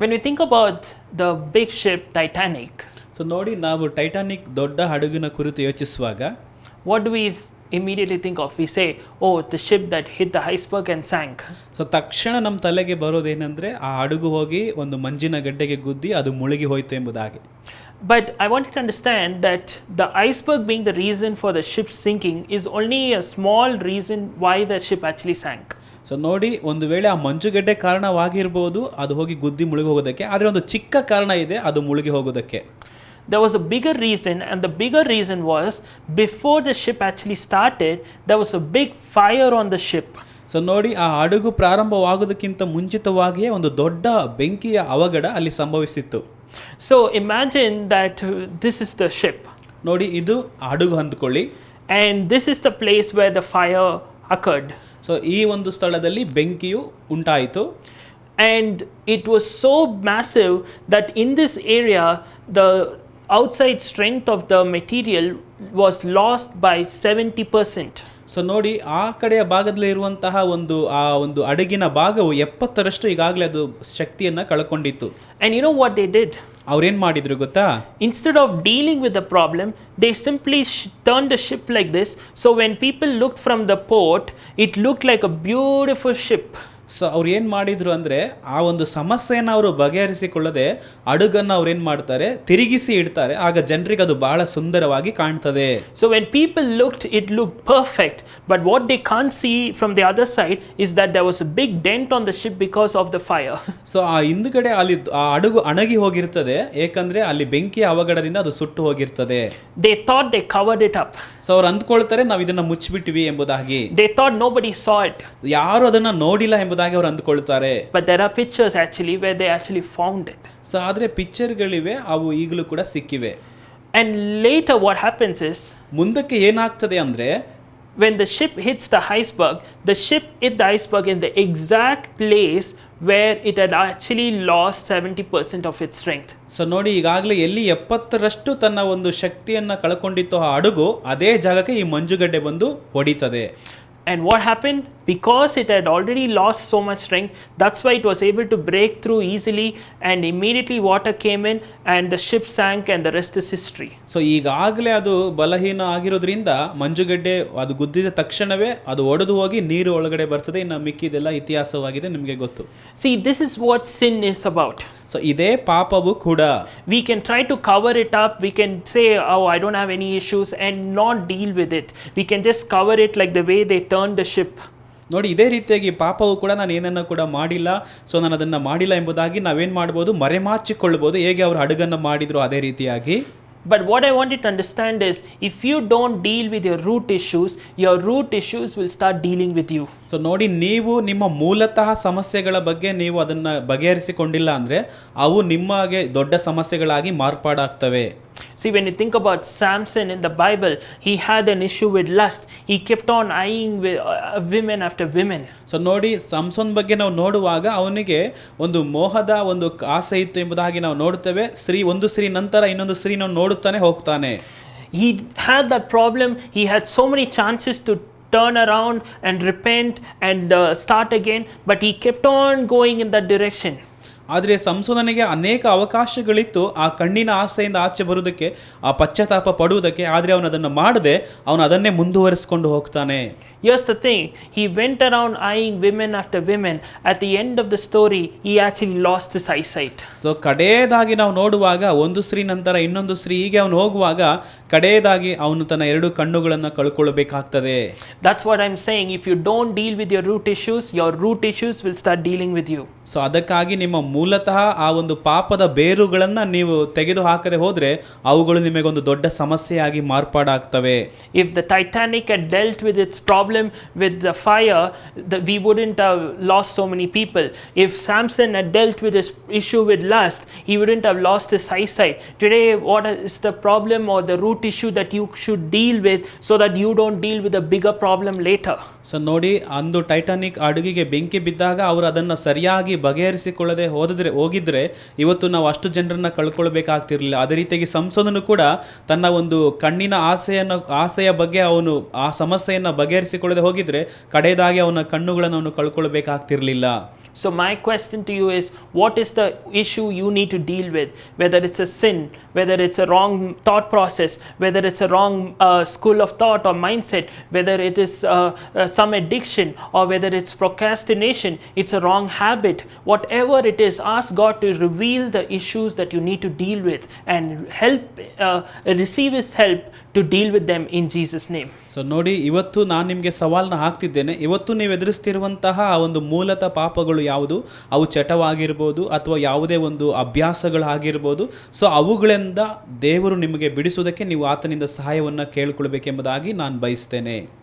When you think about the big ship Titanic so ನೋಡಿ ನಾವು Titanic ದೊಡ್ಡ ಹಡಗಿನ ಕುರಿತು ಯೋಚಿಸುವಾಗ what we immediately think of we say oh the ship that hit the iceberg and sank so ತಕ್ಷಣ ನಮ್ಮ ತಲೆಗೆ ಬರೋದೇನೆಂದರೆ ಆ ಹಡಗು ಹೋಗಿ ಒಂದು ಮಂಜಿನ ಗಡ್ಡೆಗೆ ಗುದ್ದಿ ಅದು ಮುಳುಗಿ ಹೋಯಿತು ಎಂಬುದಾಗಿ. But I want to understand that the iceberg being the reason for the ship sinking is only a small reason why the ship actually sank so ನೋಡಿ ಒಂದು ವೇಳೆ ಆ ಮಂಜುಗಡ್ಡೆ ಕಾರಣವಾಗಿರ್ಬೋದು ಅದು ಹೋಗಿ ಗುದ್ದಿ ಮುಳುಗಿ ಹೋಗೋದಕ್ಕೆ ಆದರೆ ಒಂದು ಚಿಕ್ಕ ಕಾರಣ ಇದೆ ಅದು ಮುಳುಗಿ ಹೋಗೋದಕ್ಕೆ There was a bigger reason, and the bigger reason was before the ship actually started, there was a big fire on the ship. So ನೋಡಿ ಆ ಹಡಗು ಪ್ರಾರಂಭವಾಗೋದಕ್ಕಿಂತ ಮುಂಚಿತವಾಗಿಯೇ ಒಂದು ದೊಡ್ಡ ಬೆಂಕಿಯ ಅವಘಡ ಅಲ್ಲಿ ಸಂಭವಿಸಿತ್ತು So imagine that uh, this is the ship, ನೋಡಿ ಇದು ಹಡಗು ಅಂದ್ಕೊಳ್ಳಿ and this is the place where the fire occurred. So ಈ ಒಂದು ಸ್ಥಳದಲ್ಲಿ ಬೆಂಕಿಯು ಉಂಟಾಯಿತು. And it was so massive that in this area the outside strength of the material was lost by seventy percent so ನೋಡಿ ಆ ಕಡೆಯ ಭಾಗದಲ್ಲಿ ಇರುವಂತಹ ಒಂದು ಆ ಒಂದು ಅಡಗಿನ ಭಾಗವು ಎಪ್ಪತ್ತರಷ್ಟು ಈಗಾಗಲೇ ಅದು ಶಕ್ತಿಯನ್ನು ಕಳ್ಕೊಂಡಿತ್ತು. And you know what they did ಅವ್ರೇನ್ ಮಾಡಿದ್ರು ಗೊತ್ತಾ? Instead of dealing with the problem they simply turn the ship like this so when people look from the port it look like a beautiful ship so ಅವ್ರು ಏನು ಮಾಡಿದ್ರು ಅಂದರೆ ಆ ಒಂದು ಸಮಸ್ಯೆಯನ್ನು ಅವರು ಬಗೆಹರಿಸಿಕೊಳ್ಳದೆ ಅಡುಗನ್ನು ಅವ್ರು ಏನು ಮಾಡ್ತಾರೆ ತಿರುಗಿಸಿ ಇಡ್ತಾರೆ. ಆಗ ಜನರಿಗೆ ಅದು ಬಹಳ ಸುಂದರವಾಗಿ ಕಾಣ್ತದೆ. So when people looked, it look perfect but what they can see from the other side is that there was big dent on the ship because of the fire. So ಆ ಹಿಂದ್ಗಡೆ ಅಲ್ಲಿ ಆ ಅಡುಗು ಅಣಗಿ ಹೋಗಿರ್ತದೆ. ಏಕೆಂದ್ರೆ ಅಲ್ಲಿ ಬೆಂಕಿ ಅವಘಡದಿಂದ ಅದು ಸುಟ್ಟು ಹೋಗಿರ್ತದೆ. They thought they covered it up so ಅವ್ರು ಅಂದ್ಕೊಳ್ತಾರೆ ನಾವು ಇದನ್ನ ಮುಚ್ಚಿಬಿಟ್ಟಿವಿ ಎಂಬುದಾಗಿ. They thought nobody saw it. ಯಾರು ಅದನ್ನ ನೋಡಿಲ್ಲ ಎಂಬುದಾಗಿ. ಅವ್ರು ಅಂದ್ಕೊಳ್ತಾರೆ But there are pictures actually where they actually found it. So ಆದ್ರೆ ಪಿಕ್ಚರ್ಗಳಿವೆ ಅವು ಈಗಲೂ ಕೂಡ ಸಿಕ್ಕಿವೆ And later, what happens is ಮುಂದಕ್ಕೆ ಏನಾಗ್ತದೆ ಅಂದ್ರೆ when the ship hits the iceberg, the ship hit the iceberg in the exact place where it had actually lost 70% of its strength. So ನೋಡಿ ಈಗಾಗಲೇ ಎಲ್ಲಿ ಎಪ್ಪತ್ತರಷ್ಟು ತನ್ನ ಒಂದು ಶಕ್ತಿಯನ್ನ ಕಳ್ಕೊಂಡಿತ್ತು ಆ ಹಡಗು ಅದೇ ಜಾಗಕ್ಕೆ ಈ ಮಂಜುಗಡ್ಡೆ ಬಂದು ಹೊಡಿತದೆ And what happened? Because it had already lost so much strength, that's why it was able to break through easily, and immediately water came in, and the ship sank, and the rest is history. So ಈಗಾಗಲೇ ಅದು ಬಲಹೀನ ಆಗಿರೋದ್ರಿಂದ ಮಂಜುಗಡ್ಡೆ ಅದು ಗುದ್ದಿದ ತಕ್ಷಣವೇ ಅದು ಒಡೆದು ಹೋಗಿ ನೀರು ಒಳಗಡೆ ಬರ್ತದೆ ಇನ್ನು ಮಿಕ್ಕಿದೆಲ್ಲ ಇತಿಹಾಸವಾಗಿದೆ ನಿಮಗೆ ಗೊತ್ತು See, this is what sin is about. So ಇದೇ ಪಾಪವು ಕೂಡ We can try to cover it up, we can say, Oh, I don't have any issues, and not deal with it. We can just cover it like the way they turned the ship ನೋಡಿ, ಇದೇ ರೀತಿಯಾಗಿ ಪಾಪವು ಕೂಡ ನಾನು ಏನನ್ನು ಕೂಡ ಮಾಡಿಲ್ಲ. So ನಾನು ಅದನ್ನು ಮಾಡಿಲ್ಲ ಎಂಬುದಾಗಿ ನಾವೇನು ಮಾಡ್ಬೋದು? ಮರೆಮಾಚಿಕೊಳ್ಳಬಹುದು. ಹೇಗೆ ಅವರು ಹಡಗನ್ನು ಮಾಡಿದ್ರು ಅದೇ ರೀತಿಯಾಗಿ? But what I want you to understand is if you don't deal with your root issues, your root issues will start dealing with you. So ನೋಡಿ ನೀವು ನಿಮ್ಮ ಮೂಲತಃ ಸಮಸ್ಯೆಗಳ ಬಗ್ಗೆ ನೀವು ಅದನ್ನ ಬಗೆಹರಿಸಿಕೊಂಡಿಲ್ಲ ಅಂದ್ರೆ ಅವು ನಿಮಗೆ ದೊಡ್ಡ ಸಮಸ್ಯೆಗಳಾಗಿ ಮಾರ್ಪಾಡಾಗ್ತವೆ See, when you think about Samson in the Bible, he had an issue with lust. He kept on eyeing with, uh, women after women. So ನೋಡಿ ಸಂಸೋನ್ ಬಗ್ಗೆ ನಾವು ನೋಡುವಾಗ ಅವನಿಗೆ ಒಂದು ಮೋಹದ ಒಂದು ಆಸೆ ಇತ್ತು ಎಂಬುದಾಗಿ ನಾವು ನೋಡ್ತೇವೆ ಸ್ತ್ರೀ ಒಂದು ಸ್ತ್ರೀ ನಂತರ ಇನ್ನೊಂದು ಸ್ತ್ರೀ ನಾವು ನೋಡುತ್ತಾನೆ ಹೋಗ್ತಾನೆ He had that problem. He had so many chances to turn around and repent and uh, start again, but he kept on going in that direction. ಆದರೆ ಸಂಶೋಧನೆಗೆ ಅನೇಕ ಅವಕಾಶಗಳಿತ್ತು. ಆ ಕಣ್ಣಿನ ಆಸೆಯಿಂದ ಆಚೆ ಬರುವುದಕ್ಕೆ ಆ ಪಶ್ಚಾತ್ತಾಪ ಪಡುವುದಕ್ಕೆ ಆದರೆ ಅವನು ಅದನ್ನು ಮಾಡದೆ ಅವನು ಅದನ್ನೇ ಮುಂದುವರಿಸಿಕೊಂಡು ಹೋಗ್ತಾನೆ. Yes the thing he went around eyeing women after women at the end of the story he actually lost this eyesight so ಕಡೆಯದಾಗಿ ನಾವು ನೋಡುವಾಗ ಒಂದು ಸ್ತ್ರೀ ನಂತರ ಇನ್ನೊಂದು ಸ್ತ್ರೀ ಹೀಗೆ ಅವನು ಹೋಗುವಾಗ ಕಡೆಯದಾಗಿ ಅವನು ತನ್ನ ಎರಡು ಕಣ್ಣುಗಳನ್ನು ಕಳ್ಕೊಳ್ಳಬೇಕಾಗ್ತದೆ that's what I am saying if you don't deal with your root issues your root issues will start dealing with you so ಅದಕ್ಕಾಗಿ ನಿಮ್ಮ ಮೂಲತಃ ಆ ಒಂದು ಪಾಪದ ಬೇರುಗಳನ್ನು ನೀವು ತೆಗೆದು ಹಾಕದೆ ಹೋದರೆ ಅವುಗಳು ನಿಮಗೊಂದು ದೊಡ್ಡ ಸಮಸ್ಯೆಯಾಗಿ ಮಾರ್ಪಾಡಾಗ್ತವೆ. If the Titanic had dealt with its problem with the fire the we wouldn't have lost so many people if Samson had dealt with his issue with lust he wouldn't have lost this eyesight today what is the problem are the root issue that you should deal with so that you don't deal with a bigger problem later so ನೋಡಿ, ಅಂದು Titanic ಅಡುಗೆಗೆ ಬೆಂಕಿ ಬಿದ್ದಾಗ ಅವರು ಅದನ್ನು ಸರಿಯಾಗಿ ಬಗೆಹರಿಸಿಕೊಳ್ಳದೆ ಹೋದಿದ್ರೆ ಹೋಗಿದ್ರೆ ಇವತ್ತು ನಾವು ಅಷ್ಟು ಜನರನ್ನ ಕಳ್ಕೊಳ್ಬೇಕಾಗ್ತಿರಲಿಲ್ಲ. ಅದೇ ರೀತಿಯಾಗಿ ಸಂಸದನು ಕೂಡ ತನ್ನ ಒಂದು ಕಣ್ಣಿನ ಆಸೆಯನ್ನು ಆಸೆಯ ಬಗ್ಗೆ ಅವನು ಆ ಸಮಸ್ಯೆಯನ್ನು ಬಗೆಹರಿಸಿಕೊಳ್ಳದೆ ಹೋಗಿದ್ರೆ ಕಡೆಯದಾಗಿ ಅವನ ಕಣ್ಣುಗಳನ್ನು ಅವನು ಕಳ್ಕೊಳ್ಬೇಕಾಗ್ತಿರ್ಲಿಲ್ಲ. So, my question to you is what is the issue you need to deal with? Whether it's a sin, whether it's a wrong thought process, whether it's a wrong uh, school of thought or mindset, whether it is uh, uh, some addiction or whether it's procrastination, it's a wrong habit, whatever it is, ask God to reveal the issues that you need to deal with and help, uh, receive His help to deal with them in Jesus' name. So ನೋಡಿ ಇವತ್ತು ನಾನು ನಿಮಗೆ ಸವಾಲನ್ನ ಹಾಕ್ತಿದ್ದೇನೆ ಇವತ್ತು ನೀವು ಎದುರಿಸ್ತಿರುವಂತಹ ಆ ಒಂದು ಮೂಲತಃ ಪಾಪಗಳು ಯಾವುದು? ಅವು ಚಟವಾಗಿರ್ಬೋದು ಅಥವಾ ಯಾವುದೇ ಒಂದು ಅಭ್ಯಾಸಗಳಾಗಿರ್ಬೋದು. ಸೊ ಅವುಗಳಿಂದ ದೇವರು ನಿಮಗೆ ಬಿಡಿಸುವುದಕ್ಕೆ ನೀವು ಆತನಿಂದ ಸಹಾಯವನ್ನು ಕೇಳಿಕೊಳ್ಬೇಕೆಂಬುದಾಗಿ ನಾನು ಬಯಸ್ತೇನೆ.